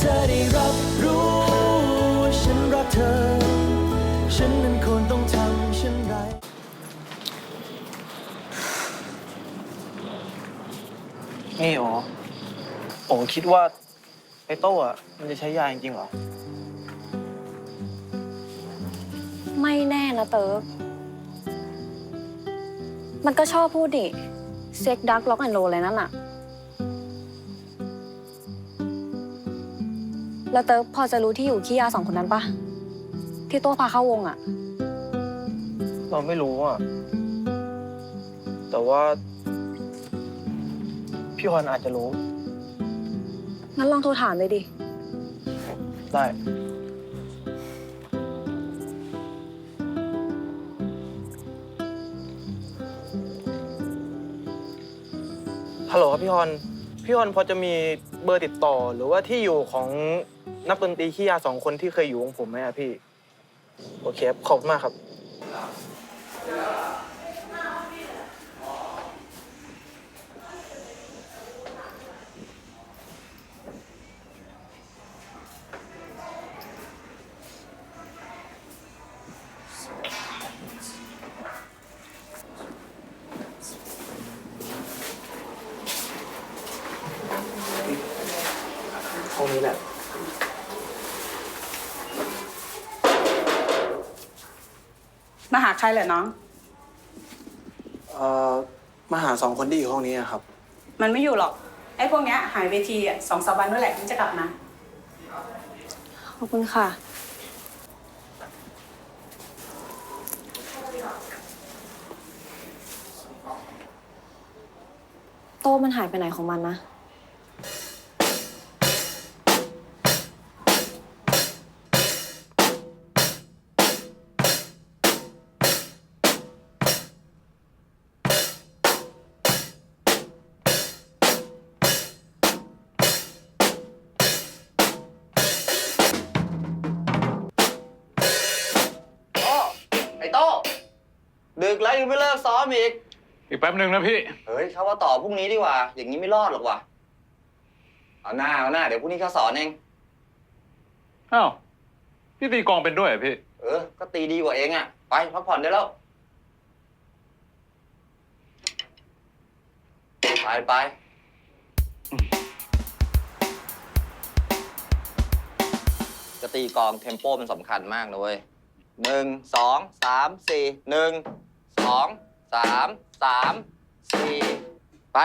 เธอได้รับรู้ว่าฉันรักเธอ ฉันนั้นควรต้องทำเช่นไร นี่โอโอคิดว่าไอ้โต้อะมันจะใช้ยาจริงๆเหรอ ไม่แน่นะเติร์กมันก็ชอบพูดดิ เซ็กดักล็อกแอนโรเลยนั่นอะ แล้วเติร์กพอจะรู้ที่อยู่ขี้ยาสองคนนั้นปะที่โต้พาเข้าวงอะเราไม่รู้อะ แต่ว่า พี่ฮอนอาจจะรู้ งั้นลองโทรถามเลยดิ ได้ ฮัลโหลครับพี่ฮอน พี่ฮอนพอจะมีเบอร์ติดต่อหรือว่าที่อยู่ของนักดนตรีขี้ยาสองคนที่เคยอยู่วงผมไหมอะพี่ โอเคครับขอบคุณมากครับ มาหาใครเหรอน้อง เอ่อมาหาสองคนที่อยู่ห้องนี้อะครับ มันไม่อยู่หรอก ไอ้พวกเนี้ยหายเวทีอะสองสามวันนั่นแหละถึงจะกลับมา ขอบคุณค่ะ โต้มันหายไปไหนของมันนะ โต้ดึกแล้วยังไม่เลิกซ้อมอีก อีกแป๊บหนึ่งนะพี่ เฮ้ยเขาว่าต่อพรุ่งนี้ดีกว่า อย่างนี้ไม่รอดหรอกว่ะ เอาหน้าเอาหน้า เดี๋ยวพรุ่งนี้เขาสอนเอง อ้าว พี่ตีกลองเป็นด้วยเหรอพี่ เออ ก็ตีดีกว่าเองอะ ไปพักผ่อนได้แล้ว ไปไป จะตีกลองเทมโปมันสำคัญมากนะเว้ย หนึ่งสองสามสี่หนึ่งสองสามสามสี่ไป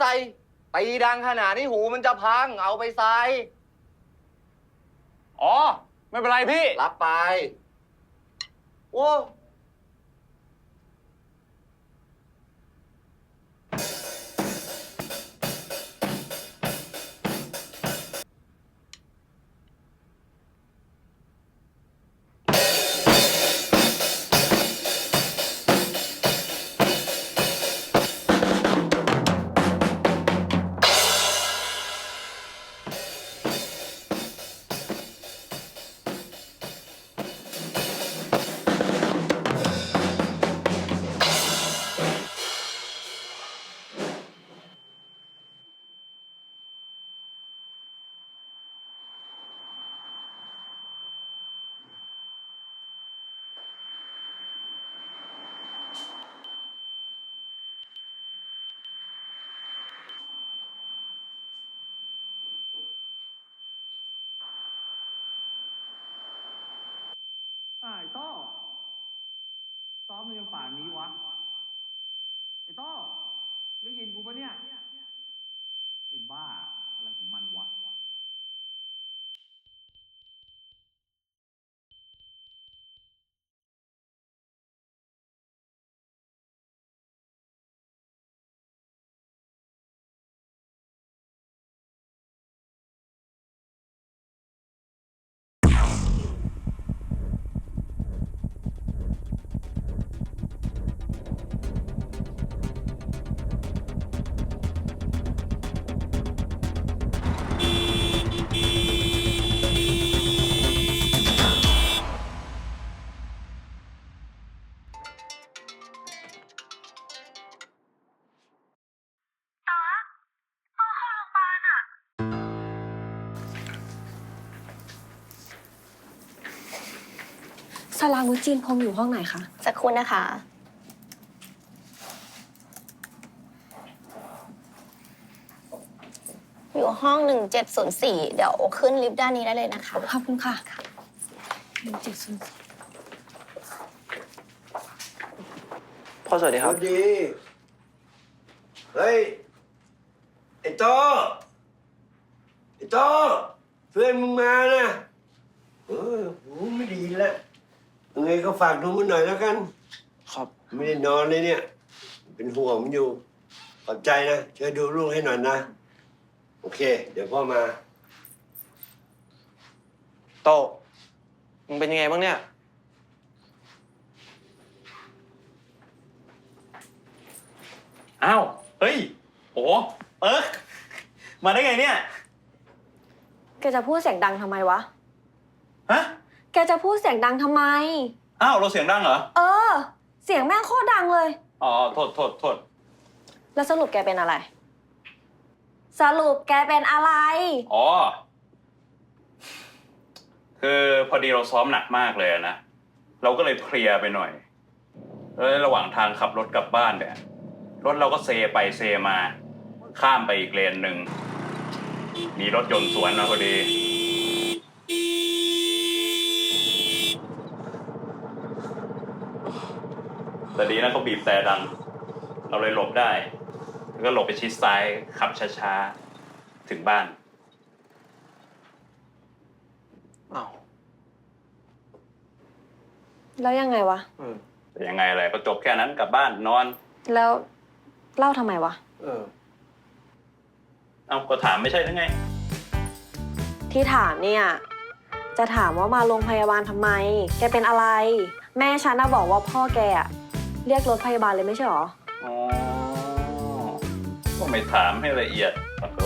ใส่ตีดังขนาดนี้หูมันจะพัง เอาไปใส่ อ๋อ ไม่เป็นไรพี่ รับไป โอ้ ป่านนี้วะ ไอ้โต้ได้ยินกูปะเนี่ย ไอ้บ้า สลาวุธจีนพงอยู่ห้องไหนคะ สักครู่นะคะ อยู่ห้อง 1704 เดี๋ยวขึ้นลิฟต์ด้านนี้ได้เลยนะคะ ขอบคุณค่ะหนึ่งเจ็ดศูนย์พ่อสวัสดีครับ ดี เฮ้ย ไอ้โตไอ้โตเพื่อนมึงมานะ เออหูไม่ดีแล้ว ยังไงก็ฝากดูมันหน่อยแล้วกัน ครับ ไม่ได้นอนเลยเนี่ย เป็นห่วงมันอยู่ ขอบใจนะ ช่วยดูลูกให้หน่อยนะ โอเค เดี๋ยวพ่อมา โตมึงเป็นยังไงบ้างเนี่ย อ้าว เฮ้ย โอ้เอิร์กมาได้ไงเนี่ย แกจะพูดเสียงดังทำไมวะ ฮะ แกจะพูดเสียงดังทำไม อ้าวเราเสียงดังเหรอ เออ เสียงแม่งโคตรดังเลย อ๋อโทษโทษโทษแล้วสรุปแกเป็นอะไร สรุปแกเป็นอะไร อ๋อ คือพอดีเราซ้อมหนักมากเลยอะนะ เราก็เลยเพลียไปหน่อย แล้วระหว่างทางขับรถกลับบ้านเนี่ย รถเราก็เซไปเซมา ข้ามไปอีกเลนหนึ่ง มีรถยนต์สวนมาพอดี แต่ดีนะเขาบีบแต่ดัง เราเลยหลบได้ แล้วก็หลบไปชิดซ้ายขับช้าๆ ถึงบ้านอ้าวแล้วยังไงวะ เออ แต่ยังไงอะไรก็จบแค่นั้นกลับบ้านนอน แล้วเล่าทำไมวะ เออ เอ้าก็ถามไม่ใช่หรือไง ที่ถามเนี่ย จะถามว่ามาโรงพยาบาลทำไม แกเป็นอะไร แม่ฉันน่ะบอกว่าพ่อแกอะ เรียกรถพยาบาลเลยไม่ใช่หรอ อ๋อก็ไม่ถามให้ละเอียดโอ้โห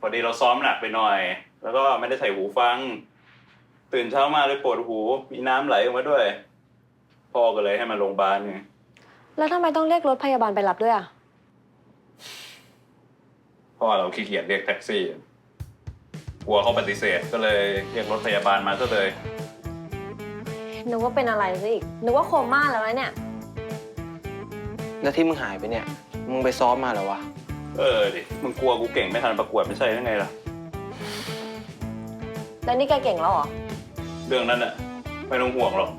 พอดีเราซ้อมหนักไปหน่อย แล้วก็ไม่ได้ใส่หูฟัง ตื่นเช้ามาเลยปวดหู มีน้ำไหลออกมาด้วย พ่อก็เลยให้มาโรงพยาบาลไงแล้วทำไมต้องเรียกรถพยาบาลไปรับด้วยอะพ่อเราขี้เกียจเรียกแท็กซี่ กลัวเขาปฏิเสธก็เลยเรียกรถพยาบาลมาซะเลย นึกว่าเป็นอะไรซะอีก นึกว่าโคม่าแล้วนะเนี่ย แล้วที่มึงหายไปเนี่ย มึงไปซ้อมมาเหรอวะ เออดิ มึงกลัวกูเก่งไม่ทันประกวดไม่ใช่ยังไงล่ะ แล้วนี่แกเก่งแล้วเหรอ เรื่องนั้นน่ะไม่ต้องห่วงหรอก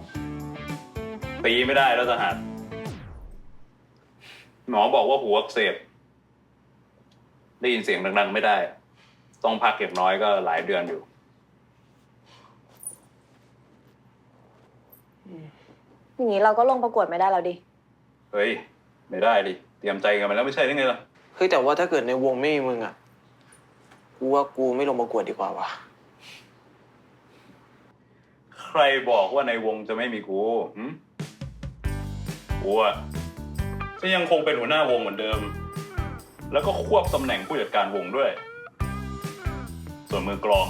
ตีไม่ได้แล้วทหารหมอบอกว่าหูอักเสบ ได้ยินเสียงดังๆไม่ได้ ต้องพักเก็บน้อยก็หลายเดือนอยู่ อย่างนี้เราก็ลงประกวดไม่ได้แล้วดิ เฮ้ย ไม่ได้ดิ เตรียมใจกันมาแล้วไม่ใช่ได้ไงล่ะ เฮ้ยแต่ว่าถ้าเกิดในวงไม่มีมึงอะ กูว่ากูไม่ลงประกวดดีกว่าวะใครบอกว่าในวงจะไม่มีกูหึกูอะจะยังคงเป็นหัวหน้าวงเหมือนเดิม แล้วก็ควบตำแหน่งผู้จัดการวงด้วย ส่วนมือกลอง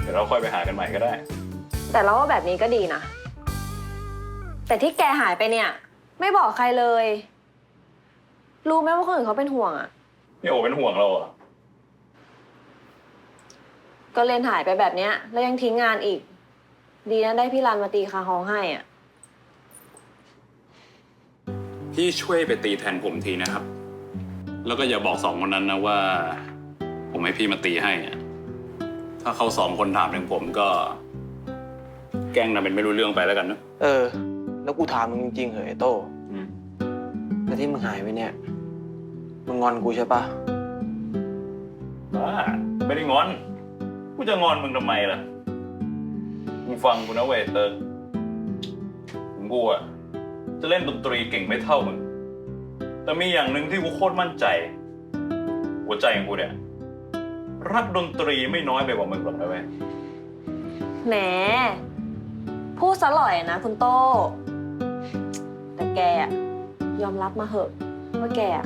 เดี๋ยวเราค่อยไปหากันใหม่ก็ได้ แต่เราว่าแบบนี้ก็ดีนะ แต่ที่แกหายไปเนี่ย ไม่บอกใครเลย รู้ไหมว่าคนอื่นเขาเป็นห่วงอะนี่โอเป็นห่วงเราเหรอะก็เรียนหายไปแบบเนี้ย แล้วยังทิ้งงานอีก ดีนะได้พี่รันมาตีคาฮองให้อะพี่ช่วยไปตีแทนผมทีนะครับ แล้วก็อย่าบอกสองคนนั้นนะว่า ผมให้พี่มาตีให้อะถ้าเขาสองคนถามถึงผมก็ แกล้งทำเป็นไม่รู้เรื่องไปแล้วกันนะ เออ แล้วกูถามมึงจริงๆเหรอไอ้โต้อืมแล้วที่มึงหายไปเนี่ย มึงงอนกูใช่ปะบ้าไม่ได้งอน กูจะงอนมึงทำไมล่ะ มึงฟังกูนะเวยเติร์กถึงกูอะจะเล่นดนตรีเก่งไม่เท่ามึง แต่มีอย่างหนึ่งที่กูโคตรมั่นใจ หัวใจของกูเนี่ย รักดนตรีไม่น้อยไปกว่ามึงหรอกนะเว้ย แหมพูดซะหล่อยนะคุณโต้ แต่แกอะยอมรับมาเหอะว่าแกอะ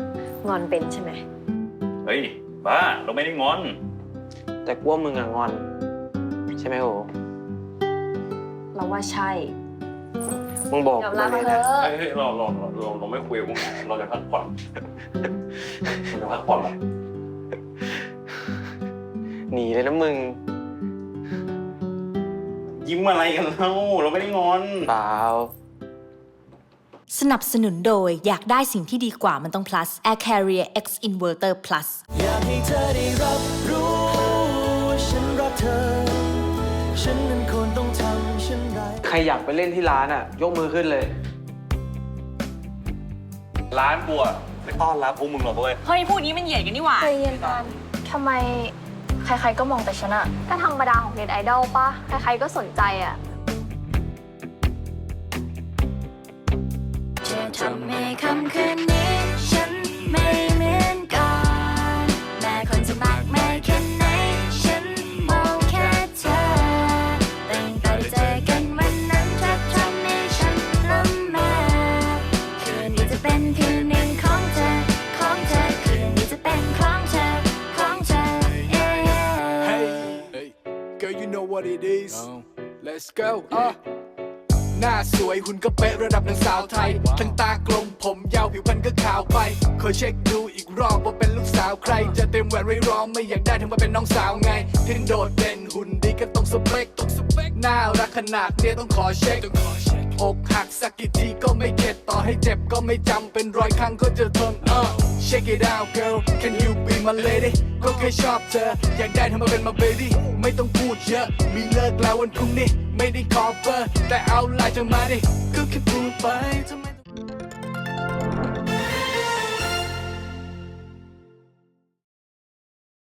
งอนเป็นใช่ไหม เฮ้ย บ้า เราไม่ได้งอน แต่กูว่ามึงอะงอน ใช่ไหมโอเราว่าใช่ มึงบอกยอมกูรับเลมายเถนะอะ เฮ้ยเฮ้ยเราเราเราเราเราไม่คุยกับพวกนั้นเราจะพักผ่อนเราจะพักผ่อนละหนีเลยนะมึงยิ้มอะไรกันเล่าเราไม่ได้งอน เปล่า สนับสนุนโดยอยากได้สิ่งที่ดีกว่ามันต้อง plus Air Carrier X Inverter plus อยากให้เธอได้รับรู้ว่าฉันรักเธอ ฉันนั้นควรต้องทำเช่นไร ใครอยากไปเล่นที่ร้านอะ ยกมือขึ้นเลย ร้านกูอะไม่ต้อนรับพวกมึงหรอกเว้ย เฮ้ยพูดนี้มันเหยียดกันนี่หว่า ใจเย็นปานทำไมใครๆก็มองแต่ฉันอะก็ธรรมดาของเน็ตไอดอลปะใครๆก็สนใจอะ ทำให้คำคืนนี้ ฉันไม่เหมือนก่อนแม้คนจะมากไม่แค่ไหน ฉันมองแค่เธอตั้งแต่ได้เจอกันวันนั้นเธอทำให้ฉันละเมอคืนนี้จะเป็นคืนหนึ่งของเธอ ของเธอ คืนนี้จะเป็นของเธอ ของเธอ yeah. Hey, hey, girl, you know what it is. Let's go. Uh. หน้าสวยหุ่นก็เป๊ะระดับนางสาวไทย ทั้งตากลมผมยาวผิวพรรณก็ขาวไป ขอเช็คดูอีกรอบว่าเป็นลูกสาวใคร จะเต็มแหวนไว้รอไม่อยากได้ถึงมาเป็นน้องสาวไงที่โดดเด่นหุ่นดีก็ต้องสเปคต้องสเปคน่ารักขนาดเนี้ยต้องขอเช็คต้องขอเช็คอกหักสักกี่ทีก็ไม่เข็ดต่อให้เจ็บก็ไม่จำเป็นร้อยครั้งก็จะทน uh. check it out girl can you be my lady ก็แค่ชอบเธอ อยากได้ทำมาเป็นมาเบบี้ไม่ต้องพูดเยอะ มีเลิกแล้ววันพรุ่งนี้ ไม่ได้ขอเบอร์ แต่เอาไลน์จะมาดิ ก็แค่พูดไปทำไม